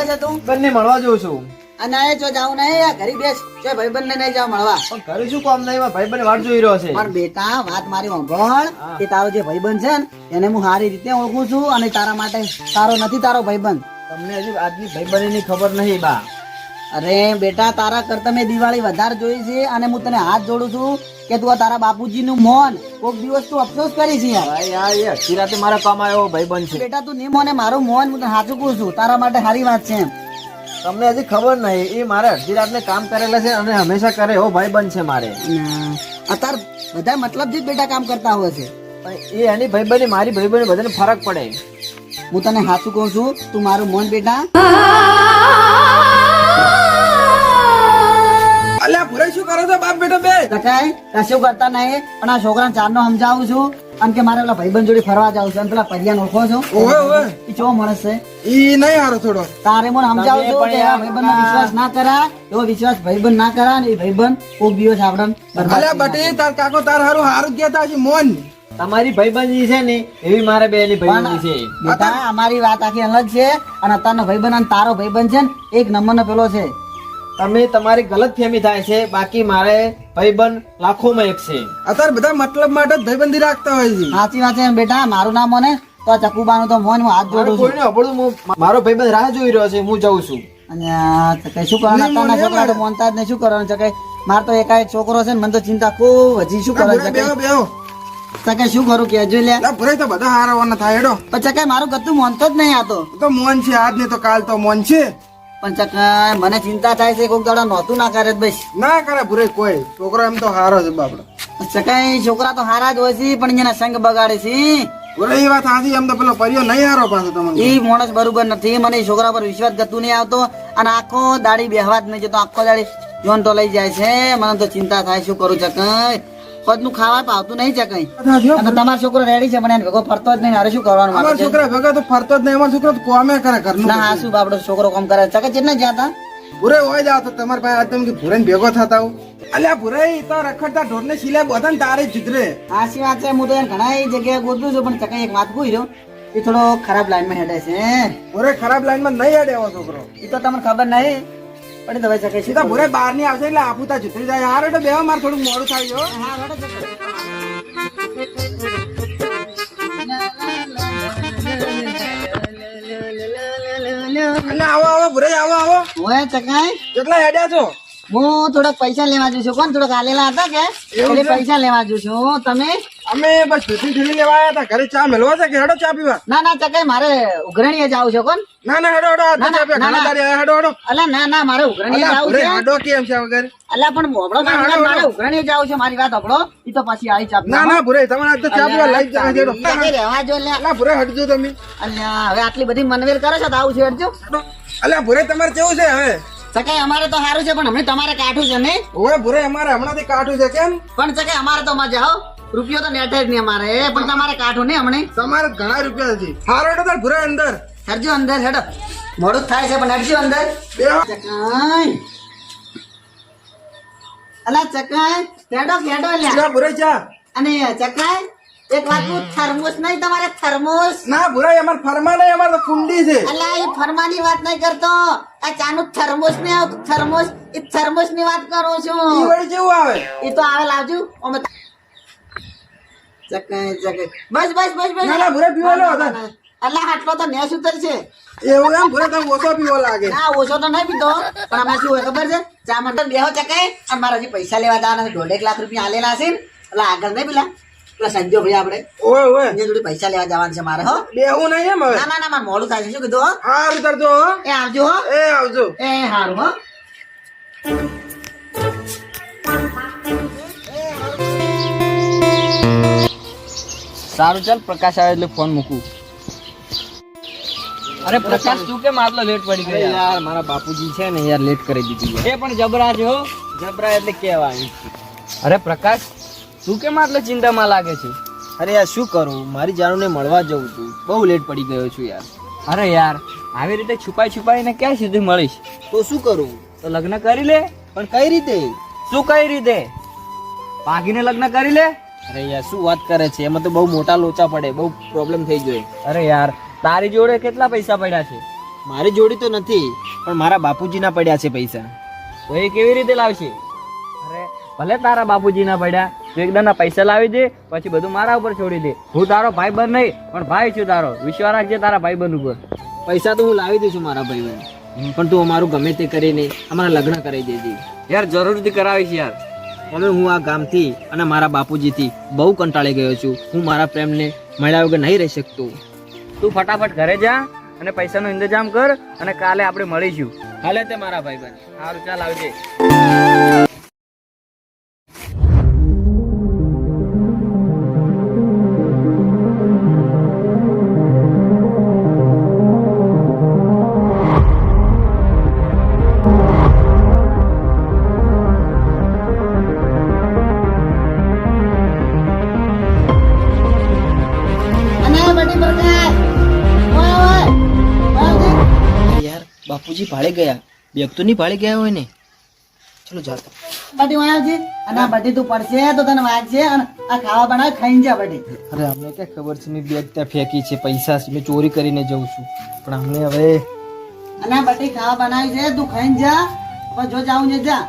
જાય છે તું? બંને મળવા જઉં છું. અને એ જો જાવું નહીં આ ઘરે બેસ. જો નહીં જાવ મળવા. પણ ઘરે શું કામ નહીં ભાઈ બંને વાટ જોઈ રહ્યો છે. પણ બેટા વાત મારી સાંભળ. કે તારો જે ભાઈબંધ છે ને એને હું સારી રીતે ઓળખું છું અને તારા માટે તારો નથી તારો ભાઈબંધ. તમને હજુ આજની ભાઈ ની ખબર નહીં બા. અરે બેટા તારા કરતા મેં દિવાળી વધારે જોઈ છે અને હું તને હાથ જોડું છું કે તું આ તારા બાપુજી નું મોન કોક દિવસ તું અફસોસ કરી યાર. ભાઈ યાર એ અડધી રાતે મારા કામ આવ્યો ભાઈ બન છે. બેટા તું નહીં મોને મારું મોન હું તને સાચું કહું છું. તારા માટે સારી વાત છે તમને હજી ખબર નહીં એ મારે અડધી રાતને કામ કરેલા છે અને હંમેશા કરે એવો ભાઈ બન છે મારે. અત્યારે બધા મતલબથી જ બેટા કામ કરતા હોય છે. એ એની ભાઈ બની મારી ભાઈ બની બધાને ફરક પડે. હું તને સાચું કહું છું તું મારું મોન બેટા. ભુરાઈ શું કરો છો બાપ બેટો બે? ટકાય કશું કરતા નહીં પણ આ છોકરાને ચારનો સમજાવું છું. અને કે મારે પેલા ભાઈબંધ જોડે ફરવા જાવ છે અને પેલા પરિયાને ઓળખો છો. ઓવે ઓવે. ઈ ચો માણસ છે? ઈ નહીં હારો થોડો. તારે મને સમજાવું છું કે આ ભાઈબંધનો વિશ્વાસ ના કરા એવો વિશ્વાસ ભાઈબંધ ના કરા ને એ ભાઈબંધ કોક દિવસ આપણને અલ્યા બટી તાર કાકો તાર હારું હારું કહેતા હશે મોન. તમારી ભાઈબંધી છે ને એવી મારે બે ની ભાઈબંધી છે. અમારી વાત આખી અલગ છે અને અત્યારનો ભાઈબંધ અને તારો ભાઈબંધ છે ને એક નંબરનો પેલો છે. તમે તમારી ગલત ફેમી થાય છે બાકી મારે ભાઈબંધ લાખોમાં એક છે. અત્યારે બધા મતલબ માટે જ ભાઈબંધી રાખતા હોય છે. સાચી વાત છે બેટા મારું નામ મને તો આ ચકુબાનું તો મોન હું હાથ જોડું છું. હું મારો ભાઈબંધ રાહ જોઈ રહ્યો છે હું જઉં છું. અને કઈ શું કરવાનું? છોકરા તો મોનતા જ નહીં. શું કરવાનું? છે કઈ માર તો એકાએક છોકરો છે ને મને તો ચિંતા ખૂબ હજી શું કરવાનું? છે શું કરું કેજો લે. અલ્યા તો બધા હારવાના થાય ચકાઈ મારું ગતું મોનતો જ નહીં આ તો. તો મોન છે આજ ને તો કાલ તો મોન છે. પણ ચકાઈ મને ચિંતા થાય છે કોઈક દાડા નહોતું ના કરે ભાઈ ના કરે ભૂરે કોઈ. છોકરો એમ તો હારો છે બાપડો. ચકાઈ છોકરા તો હારા જ હોય છે પણ એના સંગ બગાડે છે. ભુરાઈ એ વાત સાચી એમ તો પેલો પરિયો નહીં હારો પાછો તમને. એ માણસ બરોબર નથી. મને એ છોકરા પર વિશ્વાસ ગતું નહીં આવતો. અને આખો દાડી બેહવા જ નહીં જતો આખો દાડી જોન તો લઈ જાય છે. મને તો ચિંતા થાય. શું કરું ચકાઈ પદનું ખાવા પાવતું નહીં ચકાઈ અને તમારો છોકરો રેડી છે પણ એને ભેગો ફરતો જ નહીં અરે શું કરવાનું મારો? છે? છોકરા ભેગા તો ફરતો જ નહીં અમારો છોકરો કોમે કરે ઘરનું ના હા શું બાપડો છોકરો કોમ કરે? ચકે ચેટલા જ્યાં હતા? ભૂરે હોય જાવ તો તમારા પાસે તમે કે ભુરાઈ ભેગો થતા હો. અલ્યા ભૂરે તો રખડતા ઢોર ને સિલે બધા તારે જીતરે સી વાત છે હું તો ઘણા જગ્યાએ ગોતું છું પણ ચકાઈ એક વાત કહું છું. એ થોડો ખરાબ લાઈનમાં હેડે છે ભૂરે ખરાબ લાઈનમાં નહીં હેડે એવો છોકરો. એ તો તમને ખબર નહીં. પણ દવાઈ ચકાઈ શું સીધા ભુરે બહારની આવશે એટલે આપુતા જુતરી જાય. હાર એટલે બેવા મારે થોડું મોડું થાય જો. હા, એટલે આવો આવો ભુરે આવો આવો. ઓય ચકાઈ. કેટલા હેડ્યા છો? હું થોડાક પૈસા લેવા જઉં છું. કોણ થોડાક આલેલા હતા કે? એટલે પૈસા લેવા જઉં છું. તમે? અમે બસ જુતરી ઠેલી લેવા આવ્યા હતા. ઘરે ચા મેળવા છે કે હેડો ચા પીવા? ના ના ચકાઈ મારે ઉઘરણીએ જાવ છે કોણ? ના ના હેડો હેડો ના, ના, હેડો હેડો. અલા ના ના મારે ઉઘરણીએ જાવ છે. હેડો કેમ છે વગર? અલા પણ મોબળો ના, મારે ઉઘરણીએ જાવ છે મારી વાત હબળો ઈ તો પછી આવી ચા ના ના ભુરે તમારે આજ તો ચા પીવા લઈ જ હેડો. રહેવા જો લે ના ભુરે હટજો તમે. અલ્યા હવે આટલી બધી મનવેર કરે છે તો આવું છે હટજો. અલ્યા ભુરે તમારે કેવું છે હવે? ચકાઈ અમારે તો સારું છે પણ હમણાં તમારે કાઠું છે ને ઓરે ભુરે અમારે હમણાંથી કાઠું છે કેમ? પણ ચકાઈ અમારે તો મજા આવો રૂપિયો તો નેટ જ નહીં અમારે પણ તમારે કાઠું નહીં હમણે? તમારે ઘણા રૂપિયા નથી સારો હેડો તાર ભુરે અંદર. હરજો અંદર હેડો. મોડું થાય છે પણ હરજો અંદર. બેહો. અલા ચકાઈ હેડો હેડો લ્યા. ભુરે ચા અને ચકાઈ એક વાત થર્મોસ નહીં તમારે થર્મોસ. ના ભુરાઈ અમાર ફરમા નહીં અમાર તો કુંડી છે. અલા એ ફરમાની વાત નહીં કરતો. આ ચાનું થર્મોસ ને આવતું થર્મોસ એ થર્મોસની વાત કરું ઈ વળી જેવું આવે? એ તો આવે લાવજો. અમે ચકાઈ ચકાઈ બસ બસ બસ બસ. ના, ના, ભૂરા પીવા લો, હતા. આટલો તો નેસ ઉતર છે એવું એમ ભુરે તમે ઓછો પીવો લાગે. ના ઓછો તો નહીં પીતો. પણ અમે શું હોય ખબર છે? ચા માટે બેહો ચકાય અને મારા હજી પૈસા લેવા જવાના છે. દોઢેક લાખ રૂપિયા આલેલા છે એટલે આગળ નહીં પેલા. પેલા સંજો ભાઈ આપણે ઓય ઓય. એની જોડે પૈસા લેવા જવાના છે મારે બેહું નહીં એમ હવે. ના ના ના મારે મોડું થાય છે. શું કીધું હારું તાર એ આવજો હો. એ આવજો. એ હારું હો. સારું ચાલ પ્રકાશ આવે એટલે ફોન મૂકું. અરે પ્રકાશ તું કેમ આટલો લેટ પડી ગયો યાર? મારા બાપુજી છે ને યાર લેટ કરી દીધી એ પણ જબરા જો જબરા એટલે કેવાય અરે પ્રકાશ તું કેમ આટલે ચિંતામાં લાગે છે? અરે યાર શું કરું? મારી જાણુને મળવા જવું છું બહુ લેટ પડી ગયો છું યાર. અરે યાર આવી રીતે છુપાઈ છુપાઈને ક્યાં સુધી મળીશ? તો શું કરું? તો લગ્ન કરી લે. પણ કઈ રીતે? શું કઈ રીતે? ભાગીને લગ્ન કરી લે? અરે યાર શું વાત કરે છે? એમાં તો બહુ મોટા લોચા પડે બહુ પ્રોબ્લેમ થઈ ગયો. અરે યાર તારી જોડે કેટલા પૈસા પડ્યા છે? મારી જોડી તો નથી પણ મારા બાપુજીના પડ્યા છે પૈસા. તો એ કેવી રીતે લાવશે? ભલે તારા બાપુજી ના પડ્યા તું એકદમ પૈસા લાવી દે પછી બધું મારા ઉપર છોડી દે. હું તારો ભાઈ બંધ નહીં પણ ભાઈ છું તારો. વિશ્વાસ રાખજે તારા ભાઈ બંધ ઉપર. પૈસા તો હું લાવી દઈશું મારા ભાઈ પણ તું અમારું ગમે તે કરીને અમારા લગ્ન કરાવી દેજે. યાર જરૂરથી કરાવીશ યાર. હવે હું આ ગામથી અને મારા બાપુજીથી બહુ કંટાળી ગયો છું. હું મારા પ્રેમને મળ્યા વગર નહીં રહી શકતો. તું ફટાફટ ઘરે જા અને પૈસાનો ઇંતજામ કર અને કાલે આપણે મળીશું. હાલે તે મારા ભાઈ બંધ સારું ચાલ આવજે. ભાડે ગયા. બેગ તો નહીં ભાડે ગયા હોય ને. ચલો જાતો બધી ઓય અને આ બટી તું પડશે તો તને વાંચશે અને આ ખાવા બનાવ ખાઈને જા બધી. અરે અમને ક્યાં ખબર છે? મેં બેગ ત્યાં ફેંકી છે પૈસા. છે મેં ચોરી કરીને જઉં છું. પણ અમને હવે અને આ બટી ખાવા બનાવી છે. તું ખાઈને જા. હવે જો જાઉં ને જા.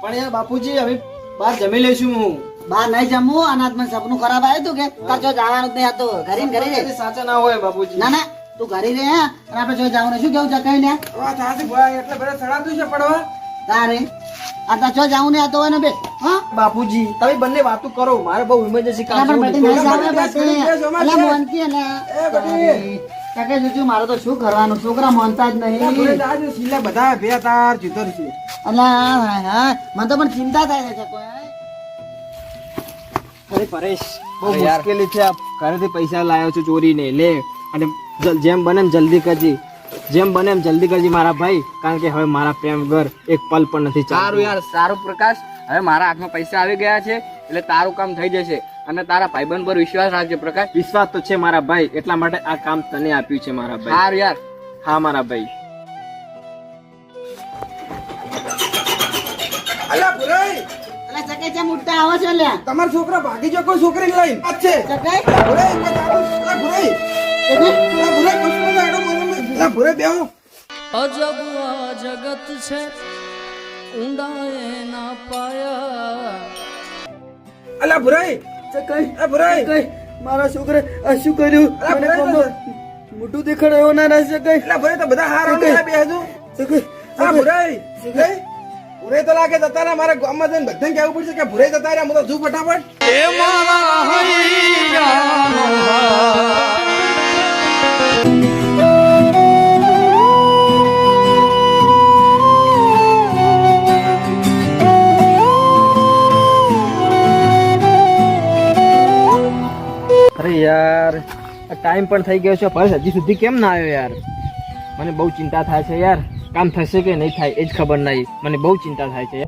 પણ યાર બાપુજી હવે બહાર જમી લઈશું હું. બહાર નહીં જમવું અને મને સપનું ખરાબ આવ્યું તું કે? તાર જો જવાનું જ નહીં હતું ઘરે ઘરે. સાચા ના હોય બાપુજી. ના ના. તું ઘરે રે હા? અને આપણે જો જવાનું શું કેવું છે કઈ ને? વાત હાથી ભાઈ એટલે બધા સડાતું છે પડવા તારે આ તાર જો જવું ને આ તો ને બે હા? બાપુજી તમે બંને વાતો કરો મારે બહુ ઇમરજન્સી કામ છે પણ બટી નહીં. જાવે બટી. મોનકી અને એ બટી. કાકે જોજો મારે તો શું કરવાનું? છોકરા માનતા જ નહીં. સિલે બધા બે તાર જીતર છે. અલા હા હા. મને તો પણ ચિંતા થાય છે કોઈ. અરે પરેશ બહુ મુશ્કેલી છે ઘરેથી પૈસા લાવ્યો છું ચોરીને લે. અને જેમ બને એમ જલ્દી કરજી. જેમ બને એમ જલ્દી કરજી મારા ભાઈ કારણ કે હવે મારા પ્રેમ ઘર એક પલ પણ નથી સારું યાર સારું પ્રકાશ. હવે મારા હાથમાં પૈસા આવી ગયા છે એટલે તારું કામ થઈ જશે. અને તારા ભાઈબંધ પર વિશ્વાસ રાખજે પ્રકાશ. વિશ્વાસ તો છે મારા ભાઈ એટલા માટે આ કામ તને આપ્યું છે મારા ભાઈ. સારું યાર. હા મારા ભાઈ. અલ્યા ભુરાઈ! અલા ચકે ચમ ઉઠતા આવો છો લ્યા. તમારો છોકરો ભાગી જો કોઈ છોકરી લઈ છે. ચકે? ભુરાઈ ભુરાઈ? મારો અજબ આ જગત છે ઊંડા એના પાયા અલા ભુરાઈ કઈ અ ભુરાઈ કઈ મારા છોકરે આ શું કર્યું મને કોમો મોટું દેખાડાયો ના ના કઈ અલા ભુરાઈ તો બધા હાર આમ બેહજો કઈ આ ભુરાઈ કઈ ભુરાઈ તો લાગે જતા ના મારા ગામમાં જઈને બધાને કહેવું પડશે કે ભુરાઈ જતા રહ્યા હું તો જુ ફટાફટ અરે ટાઈમ પણ થઈ ગયો છે. પરેશ હજી સુધી કેમ ના આવ્યો યાર? મને બહુ ચિંતા થાય છે યાર. કામ થશે કે નહીં થાય એ જ ખબર નહીં. મને બહુ ચિંતા થાય છે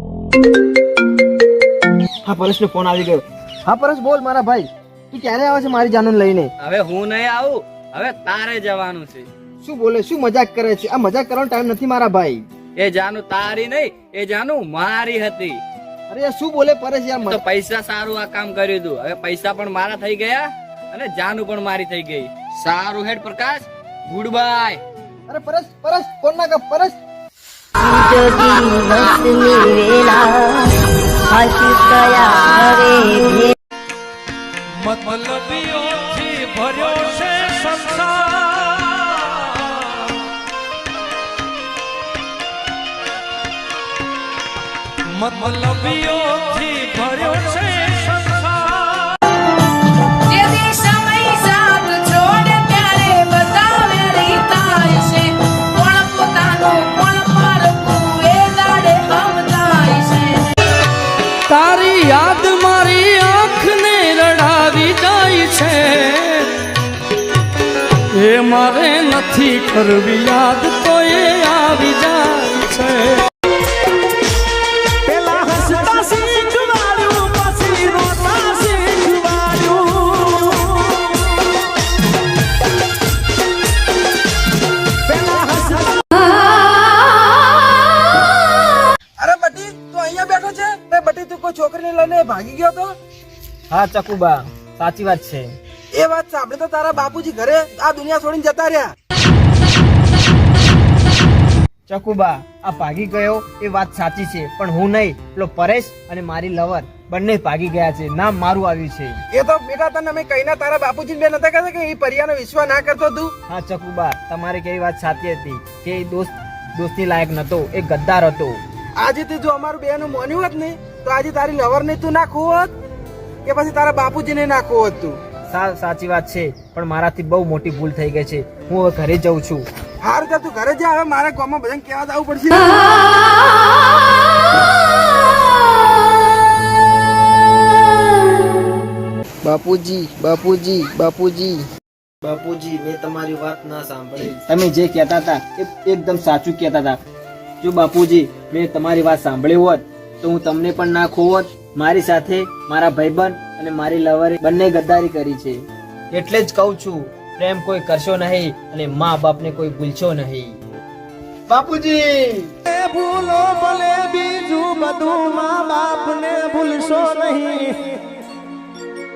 હા પરેશનો ફોન આવી ગયો. હા પરેશ બોલ મારા ભાઈ. તું ક્યારે આવે છે મારી જાનું લઈને? હવે હું નહીં આવું. હવે તારે જવાનું છે. શું બોલે? શું મજાક કરે છે? આ મજાક કરવાનો ટાઈમ નથી મારા ભાઈ. એ જાનું તારી નહીં એ જાનું મારી હતી. અરે શું બોલે પરેશ યાર? તો પૈસા સારું આ કામ કર્યું હતું હવે પૈસા પણ મારા થઈ ગયા? અને જાનુ પણ મારી થઈ ગઈ. સારું હેડ પ્રકાશ. ગુડ બાય અરે પરસ પરસ ફોન ના કર પરેશ. મતલબીઓથી ભર્યો છે સંસાર મતલબીઓથી ભર્યો છે નથી કરવી યાદ તો એ આવી જાય છે. પેલા હસતા શીખવાડ્યું પછી રોતા શીખવાડ્યું. પેલા હસતા અરે બટી તું અહીંયા બેઠો છે? એ બટી તું કોઈ છોકરીને લઈને ભાગી ગયો તો? હા ચકુબા સાચી વાત છે. એ વાત સાંભળી તો તારા બાપુજી ઘરે આ દુનિયા છોડીને જતા રહ્યા. ચકુબા આ ભાગી ગયો એ વાત સાચી છે પણ હું નહીં. પેલો પરેશ અને મારી લવર બંને ભાગી ગયા છે. નામ મારું આવ્યું છે. એ તો બેટા તને મેં કહીને તારા બાપુજી બે નતા કહેતા કે એ પરિયાનો વિશ્વાસ ના કરતો તું? હા ચકુબા તમારી કેવી વાત સાચી હતી કે એ દોસ્ત દોસ્તી લાયક નતો એ ગદ્દાર હતો. આજે તે જો અમારું બેનું મોન્યું હોત ને તો આજે તારી લવર ને તું નાખવું હોત કે પછી તારા બાપુજીને નાખવું હોત તું? સાચી વાત છે પણ મારાથી બહુ મોટી ભૂલ થઈ ગઈ છે. હું હવે ઘરે જઉં છું. હારું તો તું ઘરે જા હવે મારા ગામમાં બધાને કહેવા જવું પડશે. બાપુજી બાપુજી બાપુજી. બાપુજી મેં તમારી વાત ના સાંભળી. તમે જે કહેતા હતા એ એકદમ સાચું કહેતા હતા. જો બાપુજી મેં તમારી વાત સાંભળી હોત તો હું તમને પણ ના ખોવત. મારી સાથે મારા ભાઈબંધ અને મારી લવરે બંને ગદ્દારી કરી છે. એટલે જ કહું છું પ્રેમ કોઈ કરશો નહીં અને મા બાપને કોઈ ભૂલશો નહીં. બાપુજી! ભૂલો ભલે બીજું બધું મા બાપને ભૂલશો નહીં.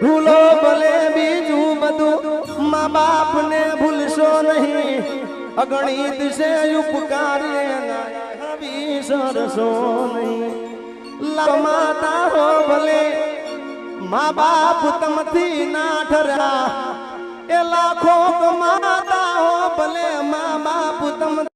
ભૂલો ભલે બીજું બધું મા બાપને ભૂલશો નહીં. અગણિત છે ઉપકારે સરસો નહીં. લમાતા હો ભલે. મા બાપ તમથી ના ઠરા એ લાખો કમાતા હો ભલે. મા બાપ તમ